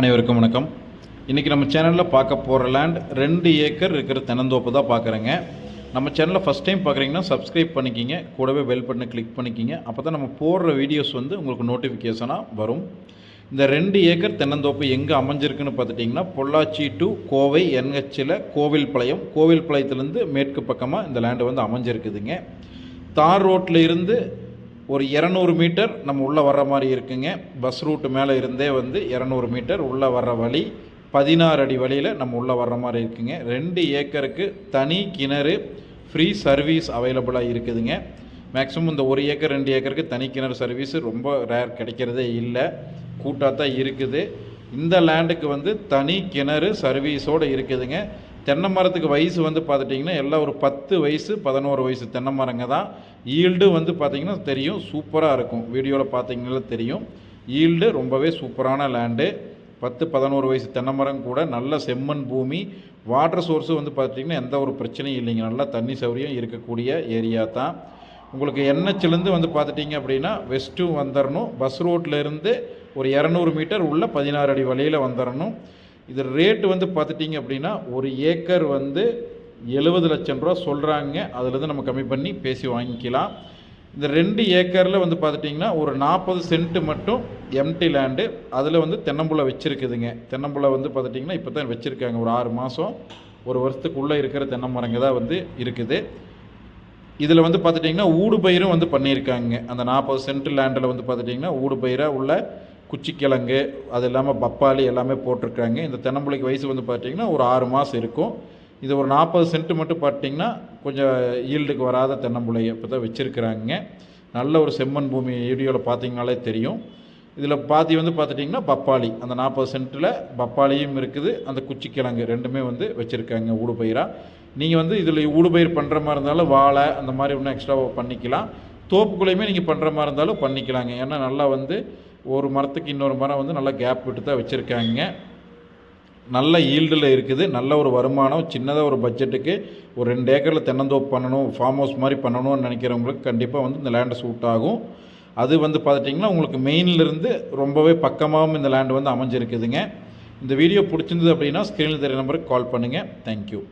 அனைவருக்கும் வணக்கம். இன்றைக்கி நம்ம சேனலில் பார்க்க போகிற லேண்ட் ரெண்டு ஏக்கர் இருக்கிற தென்னந்தோப்பு தான் பார்க்குறேங்க. நம்ம சேனலில் ஃபஸ்ட் டைம் பார்க்குறீங்கன்னா சப்ஸ்கிரைப் பண்ணிக்கிங்க. கூடவே பெல் பட்டனை கிளிக் பண்ணிக்கிங்க. அப்போ தான் நம்ம போடுற வீடியோஸ் வந்து உங்களுக்கு நோட்டிஃபிகேஷனாக வரும். இந்த ரெண்டு ஏக்கர் தென்னந்தோப்பு எங்கே அமைஞ்சிருக்குன்னு பார்த்துட்டிங்கன்னா பொள்ளாச்சி டு கோவை என்ஹெச்சில் கோவில்பாளையம். கோவில்பாளையத்துலேருந்து மேற்கு பக்கமாக இந்த லேண்டு வந்து அமைஞ்சிருக்குதுங்க. தார் ரோட்டில் இருந்து ஒரு இரநூறு மீட்டர் நம்ம உள்ளே வர்ற மாதிரி இருக்குங்க. பஸ் ரூட்டு மேலே இருந்தே வந்து இரநூறு மீட்டர் உள்ளே வர்ற வழி பதினாறு அடி வழியில் நம்ம உள்ளே வர்ற மாதிரி இருக்குங்க. ரெண்டு ஏக்கருக்கு தனி கிணறு ஃப்ரீ சர்வீஸ் அவைலபிளாக இருக்குதுங்க. மேக்ஸிமம் இந்த ஒரு ஏக்கர் ரெண்டு ஏக்கருக்கு தனி கிணறு சர்வீஸு ரொம்ப ரேர் கிடைக்கிறதே இல்லை. கூட்டாக தான் இருக்குது. இந்த லேண்டுக்கு வந்து தனி கிணறு சர்வீஸோடு இருக்குதுங்க. தென்னை மரத்துக்கு வயசு வந்து பார்த்துட்டிங்கன்னா எல்லாம் ஒரு பத்து வயசு பதினோரு வயசு தென்னை மரங்க தான். ஈல்டு வந்து பார்த்திங்கன்னா தெரியும் சூப்பராக இருக்கும். வீடியோவில் பார்த்தீங்கன்னா தெரியும். ஈல்டு ரொம்பவே சூப்பரான லேண்டு. பத்து பதினோரு வயசு தென்னை மரம் கூட நல்ல செம்மண் பூமி. வாட்டர் சோர்ஸும் வந்து பார்த்திங்கன்னா எந்த ஒரு பிரச்சனையும் இல்லைங்க. நல்லா தண்ணி சௌரியம் இருக்கக்கூடிய ஏரியா தான். உங்களுக்கு என்ஹெச்லேருந்து வந்து பார்த்துட்டிங்க அப்படின்னா வெஸ்ட்டும் வந்துடணும் பஸ் ரோட்லேருந்து ஒரு இரநூறு மீட்டர் உள்ள பதினாறு அடி வழியில் வந்துடணும் இது ரேட்டு வந்து பார்த்துட்டிங்க அப்படின்னா ஒரு ஏக்கர் வந்து எழுபது லட்சம் ரூபா சொல்கிறாங்க அதிலேருந்து நம்ம கம்மி பண்ணி பேசி வாங்கிக்கலாம். இந்த ரெண்டு ஏக்கரில் வந்து பார்த்துட்டிங்கன்னா ஒரு நாற்பது சென்ட்டு மட்டும் எம்டி லேண்டு அதில் வந்து தென்னம்புள்ள வச்சுருக்குதுங்க. தென்னம்புள்ள வந்து பார்த்துட்டிங்கன்னா இப்போ தான் வச்சுருக்காங்க. ஒரு ஆறு மாதம் ஒரு வருஷத்துக்குள்ளே இருக்கிற தென்னை மரங்க தான் வந்து இருக்குது. இதில் வந்து பார்த்துட்டிங்கன்னா ஊடுபயிரும் வந்து பண்ணியிருக்காங்க. அந்த நாற்பது சென்ட் லேண்டில் வந்து பார்த்துட்டிங்கன்னா ஊடுபயிராக உள்ள குச்சிக்கிழங்கு அது இல்லாமல் பப்பாளி எல்லாமே போட்டிருக்காங்க. இந்த தென்னம்பிள்ளைக்கு வயசு வந்து பார்த்திங்கன்னா ஒரு ஆறு மாதம் இருக்கும். இது ஒரு நாற்பது சென்ட் மட்டும் பார்த்திங்கன்னா கொஞ்சம் ஈல்டுக்கு வராத தென்னம்பிள்ளை இப்போ தான் வச்சுருக்குறாங்க. நல்ல ஒரு செம்மண் பூமி வீடியோவில் பார்த்தீங்கனாலே தெரியும். இதில் பாதி வந்து பார்த்துட்டிங்கன்னா பப்பாளி. அந்த நாற்பது சென்ட்டில் பப்பாளியும் இருக்குது அந்த குச்சிக்கிழங்கு ரெண்டுமே வந்து வச்சுருக்காங்க ஊடுபயிராக நீங்கள் வந்து இதில் ஊடுபயிர் பண்ணுற மாதிரி இருந்தாலும் வாழை அந்த மாதிரி இன்னும் எக்ஸ்ட்ராவாக பண்ணிக்கலாம். தோப்புக்குள்ளேயுமே நீங்கள் பண்ணுற மாதிரி இருந்தாலும் பண்ணிக்கலாங்க. ஏன்னா நல்லா வந்து ஒரு மரத்துக்கு இன்னொரு மரம் வந்து நல்லா கேப் விட்டு தான் வச்சுருக்காங்க. நல்ல ஈல்டில் இருக்குது. நல்ல ஒரு வருமானம் சின்னதாக ஒரு பட்ஜெட்டுக்கு ஒரு ரெண்டு ஏக்கரில் தென்னந்தோப்பு பண்ணணும் ஃபார்ம் ஹவுஸ் மாதிரி பண்ணணும்னு நினைக்கிறவங்களுக்கு கண்டிப்பாக வந்து இந்த லேண்டு சூட் ஆகும். அது வந்து பார்த்துட்டிங்கன்னா உங்களுக்கு மெயின்லேருந்து ரொம்பவே பக்கமாகவும் இந்த லேண்டு வந்து அமைஞ்சிருக்குதுங்க. இந்த வீடியோ பிடிச்சிருந்தது அப்படின்னா ஸ்க்ரீனில் தெரிய நம்பருக்கு கால் பண்ணுங்கள் தேங்க்யூ